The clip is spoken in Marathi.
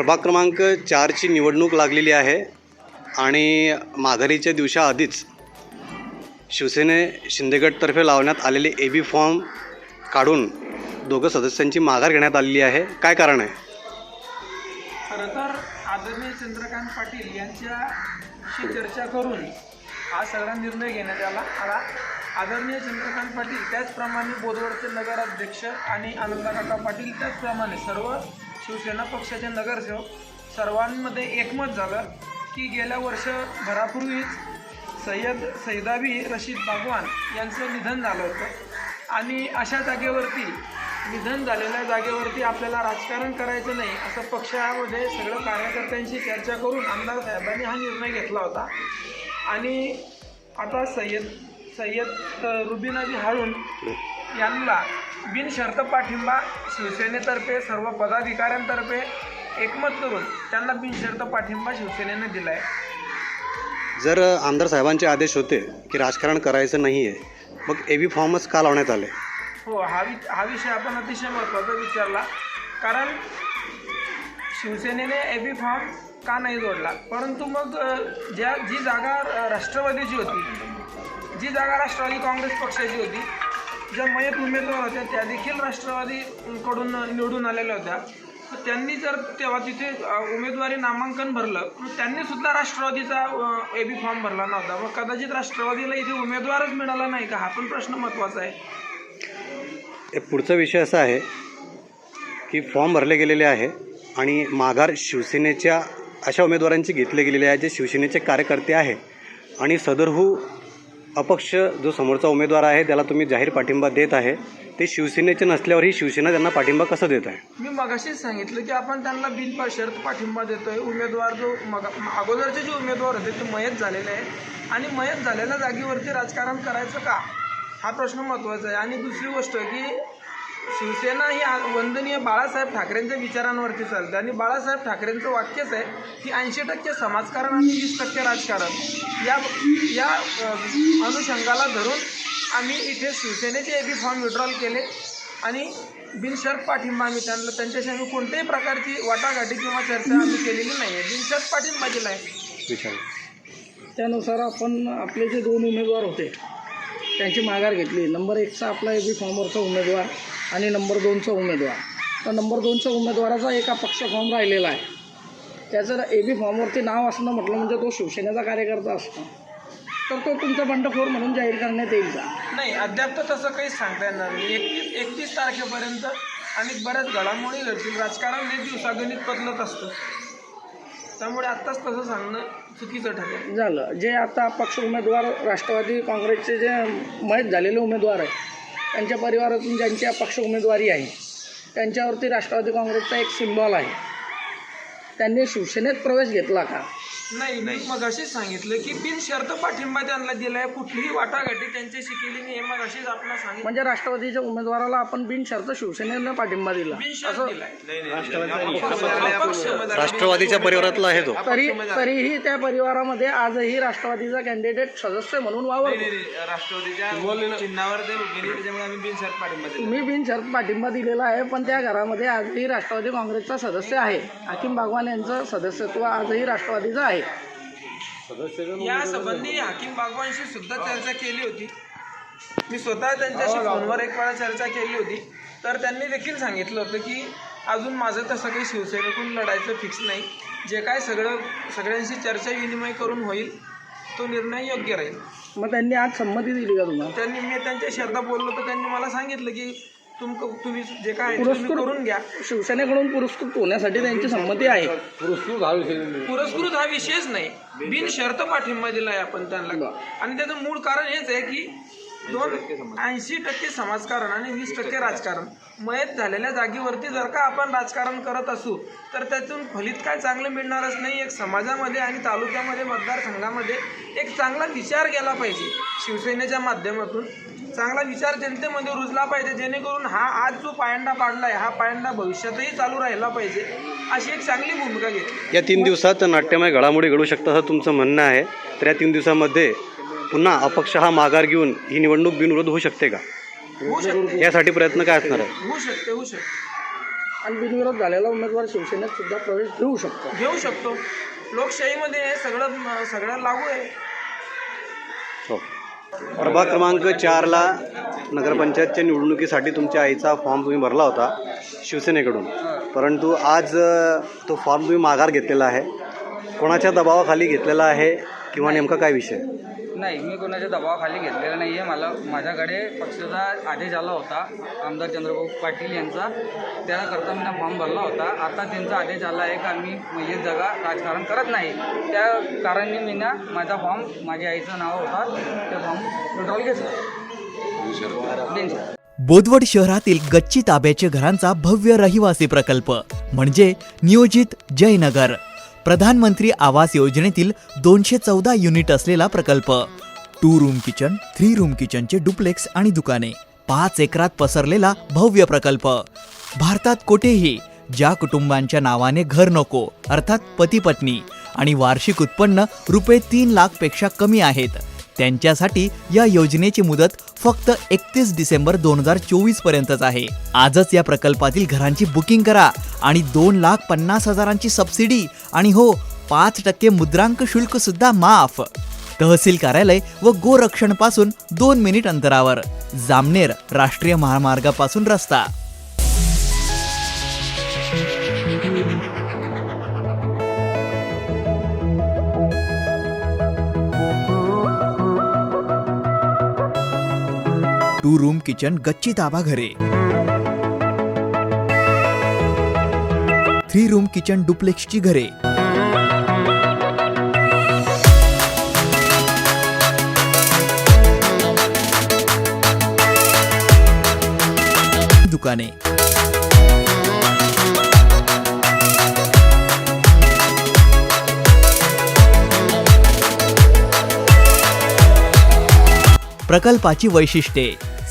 प्रभाग क्रमांक चारची निवडणूक लागलेली आहे आणि माघारीच्या दिवसाआधीच शिवसेने शिंदेगडतर्फे लावण्यात आलेले ए बी फॉर्म काढून दोघं सदस्यांची माघार घेण्यात आलेली आहे. काय कारण आहे? खरं तर आदरणीय चंद्रकांत पाटील यांच्याशी चर्चा करून हा सगळा निर्णय घेण्यात आला. आला आदरणीय चंद्रकांत पाटील त्याचप्रमाणे बोदवडचे नगराध्यक्ष आणि आनंदकाका पाटील त्याचप्रमाणे सर्व शिवसेना पक्षाचे नगरसेवक सर्वांमध्ये एकमत झालं की गेल्या वर्षभरापूर्वीच सय्यद सैदाबी रशीद बागवान यांचं निधन झालं होतं. आणि अशा जागेवरती निधन झालेल्या जागेवरती आपल्याला राजकारण करायचं नाही असं पक्षामध्ये सगळं कार्यकर्त्यांशी चर्चा करून आमदार साहेबांनी हा निर्णय घेतला होता. आणि आता सय्यद सय्यद अ, रुबिनाजी हाळून यांना बिनशर्त पाठिंबा शिवसेनेतर्फे सर्व पदाधिकाऱ्यांतर्फे एकमत करून त्यांना बिनशर्त पाठिंबा शिवसेनेने दिला आहे जर आमदार साहेबांचे आदेश होते की राजकारण करायचं नाही आहे मग ए बी फॉर्मच का लावण्यात आले? हो हा वि हा विषय आपण अतिशय महत्त्वाचा विचारला. कारण शिवसेनेने ए बी फॉर्म का नाही जोडला? परंतु मग ज्या जी जागा राष्ट्रवादीची होती जी जागा राष्ट्रवादी काँग्रेस पक्षाची होती ज्या मयत उमेदवार होत्या त्या देखील राष्ट्रवादीकडून निवडून आलेल्या होत्या. तर त्यांनी जर तेव्हा तिथे उमेदवारी नामांकन भरलं मग त्यांनी सुद्धा राष्ट्रवादीचा ए बी फॉर्म भरला नव्हता. मग कदाचित राष्ट्रवादीला इथे उमेदवारच मिळाला नाही का? हा पण प्रश्न महत्त्वाचा आहे. हे पुढचा विषय असा आहे की फॉर्म भरले गेलेले आहे आणि माघार शिवसेनेच्या अशा उमेदवारांची घेतले गेलेले आहे जे शिवसेनेचे कार्यकर्ते आहे. आणि सदरहू अपक्ष जो समोरचा उमेदवार आहे त्याला तुम्ही जाहीर पाठिंबा देत आहे. ते शिवसेनेचे नसल्यावरही शिवसेना त्यांना पाठिंबा कसा देत आहे? मी मगाशीच सांगितलं की आपण त्यांना बिन शर्त पाठिंबा देतोय. उमेदवार जो मग अगोदरचे जे उमेदवार होते ते मयत झालेले आहे आणि मयत झालेल्या जागेवरती राजकारण करायचं का? हा प्रश्न महत्त्वाचा आहे. आणि दुसरी गोष्ट की शिवसेना ही आ- वंदनीय बाळासाहेब ठाकरेंच्या विचारांवरती चालते. आणि बाळासाहेब ठाकरेंचं वाक्यच आहे की ऐंशी टक्के समाजकारण आणि वीस टक्के राजकारण. या या अनुषंगाला धरून आम्ही इथे शिवसेनेचे ए बी फॉर्म विड्रॉल केले आणि बिनशर्त पाठिंबा आम्ही त्यांना त्यांच्याशी आम्ही कोणत्याही प्रकारची वाटाघाटी किंवा चर्चा आम्ही केलेली नाही आहे. बिनशर्त पाठिंबा दिला आहे. विचार. त्यानुसार आपण आपले जे दोन उमेदवार होते त्यांची माघार घेतली. नंबर एकचा आपला ए बी फॉर्मवरचा उमेदवार. आणि नंबर दोनचा उमेदवार. तर नंबर दोनच्या उमेदवाराचा एक अपक्ष फॉर्म राहिलेला आहे. त्याचं ए बी फॉर्मवरती नाव असणं म्हटलं म्हणजे तो शिवसेनेचा कार्यकर्ता असतो. तर तो तुमचा बंडखोर म्हणून जाहीर करण्यात येईल का? नाही अद्याप तर तसं काही सांगता येणार नाही. एकतीस एकतीस तारखेपर्यंत आणि बऱ्याच घडामोडी घडतील. राजकारण हे दिवसागणित बदलत असतं. त्यामुळे आत्ताच तसं सांगणं चुकीचं ठरेल. झालं. जे आता अपक्ष उमेदवार राष्ट्रवादी काँग्रेसचे जे मयत झालेले उमेदवार आहे त्यांच्या परिवारातून ज्यांची अपक्ष उमेदवारी आहे त्यांच्यावरती राष्ट्रवादी काँग्रेसचा एक सिम्बॉल आहे. त्यांनी शिवसेनेत प्रवेश घेतला का? नाही नाही. मग अशीच सांगितलं की बिनशर्त पाठिंबा त्यांना दिलाय कुठलीही वाटाघाटी त्यांच्याशी केली नाही हे मग अशीच आपण सांगितलं. म्हणजे राष्ट्रवादीच्या उमेदवाराला आपण बिनशर्त शिवसेनेनं पाठिंबा दिला. बिनशर्त दिलाय. अपक्ष उमेदवार. राष्ट्रवादीच्या परिवारातला आहे तो. तरी तरीही त्या परिवारामध्ये आजही राष्ट्रवादीचा कॅन्डिडेट सदस्य म्हणून वावरतो. राष्ट्रवादीच्या चिन्हावर ते उभे नाही, त्याच्यामुळे आम्ही बिनशर्त पाठिंबा दिला. तुम्ही बिनशर्त पाठिंबा दिलेला आहे पण त्या घरामध्ये आजही राष्ट्रवादी काँग्रेसचा सदस्य आहे. हाकीम बागवान यांचं सदस्यत्व आजही राष्ट्रवादीचं आहे. या संबंधी हाकीम बागवानशी सुद्धा चर्चा केली होती. मी स्वतः त्यांच्याशी फोनवर एक वेळा चर्चा केली होती. तर त्यांनी देखील सांगितलं होतं की अजून माझं तसं काही शिवसेनेकडून लढायचं फिक्स नाही. जे काय सगळं सगळ्यांशी चर्चा विनिमय करून होईल तो निर्णय योग्य राहील. मग त्यांनी आज संमती दिली का तुम्हाला? त्यांनी मी त्यांच्याशी एकदा बोललो तर त्यांनी मला सांगितलं की तुम तुम्ही जे काय आहे ते तुम्ही करून घ्या. शिवसेनेकडून पुरस्कृत होण्यासाठी त्यांची संमती आहे. पुरस्कृत हा विषयच नाही. बिनशर्त पाठिंबा दिलाय आपण त्यांना. आणि त्याचं मूळ कारण हेच आहे की दोन ऐंशी टक्के समाजकारण आणि वीस टक्के राजकारण. मयत झालेल्या जागेवरती जर का आपण राजकारण करत असू तर त्यातून फलित काय चांगलं मिळणारच नाही. एक समाजामध्ये आणि तालुक्यामध्ये मतदारसंघामध्ये एक चांगला विचार केला पाहिजे. शिवसेनेच्या माध्यमातून चांगला विचार जनतेमध्ये रुजला पाहिजे जेणेकरून हा आज जो पायंडा पाडलाय हा पायंडा भविष्यातही चालू राहिला पाहिजे अशी एक चांगली भूमिका घेतली. या तीन दिवसात नाट्यमय घडामोडी घडू शकतं असं तुमचं म्हणणं आहे. तर या तीन दिवसामध्ये पुन्हा अपक्ष हा माघार घेऊन ही निवडणूक बिनविरोध होऊ शकते का? होऊ शकते. यासाठी प्रयत्न काय असणार आहे? होऊ शकते होऊ शकते. आणि बिनविरोध झालेला उमेदवार शिवसेनेत सुद्धा प्रवेश घेऊ शकतो. घेऊ शकतो. लोकशाहीमध्ये हे सगळं सगळं लागू आहे. हो. प्रभाग क्रमांक चारला नगरपंचायतच्या निवडणुकीसाठी तुमच्या आईचा फॉर्म तुम्ही भरला होता शिवसेनेकडून. परंतु आज अ, तो फॉर्म तुम्ही माघार घेतलेला आहे. कोणाच्या दबावाखाली घेतलेला आहे किंवा नेमका काय विषय? नाही मी कोणाच्या दबावाखाली घेतलेला नाही आहे मला माझ्याकडे पक्षाचा आदेश आला होता आमदार चंद्रभाऊ पाटील यांचा. त्याकरता मी फॉर्म भरला होता. आता त्यांचा आदेश आला आहे का मी म्हणजे जगा राजकारण करत नाही. त्या कारणाने मी ना माझा फॉर्म माझ्या आईचं नाव होता ते फॉर्म विड्रॉल घेतला. बोदवड शहरातील गच्ची ताब्याचे घरांचा भव्य रहिवासी प्रकल्प म्हणजे नियोजित जयनगर. प्रधानमंत्री आवास योजनेतील दोनशे चौदा युनिट असलेला प्रकल्प. Two room kitchen three room किचनचे duplex आणि दुकाने पाच एकरात पसरलेला भव्य प्रकल्प. भारतात कुठेही ज्या कुटुंबांच्या नावाने घर नको अर्थात पती पत्नी आणि वार्षिक उत्पन्न रुपये तीन लाखपेक्षा कमी आहेत त्यांच्यासाठी या योजनेची मुदत फक्त एकतीस डिसेंबर दोन हजार चोवीस पर्यंतच आहे. आजच या प्रकल्पातील घरांची बुकिंग करा आणि दोन लाख पन्नास हजारांची सबसिडी आणि हो पाच टक्के मुद्रांक शुल्क सुद्धा माफ. तहसील कार्यालय व गोरक्षणपासून दोन मिनिट अंतरावर. जामनेर राष्ट्रीय महामार्गापासून रस्ता. टू रूम किचन गच्ची ताबा घरे. थ्री रूम किचन डुप्लेक्सची घरे. दुकाने. प्रकल्पाची वैशिष्ट्ये.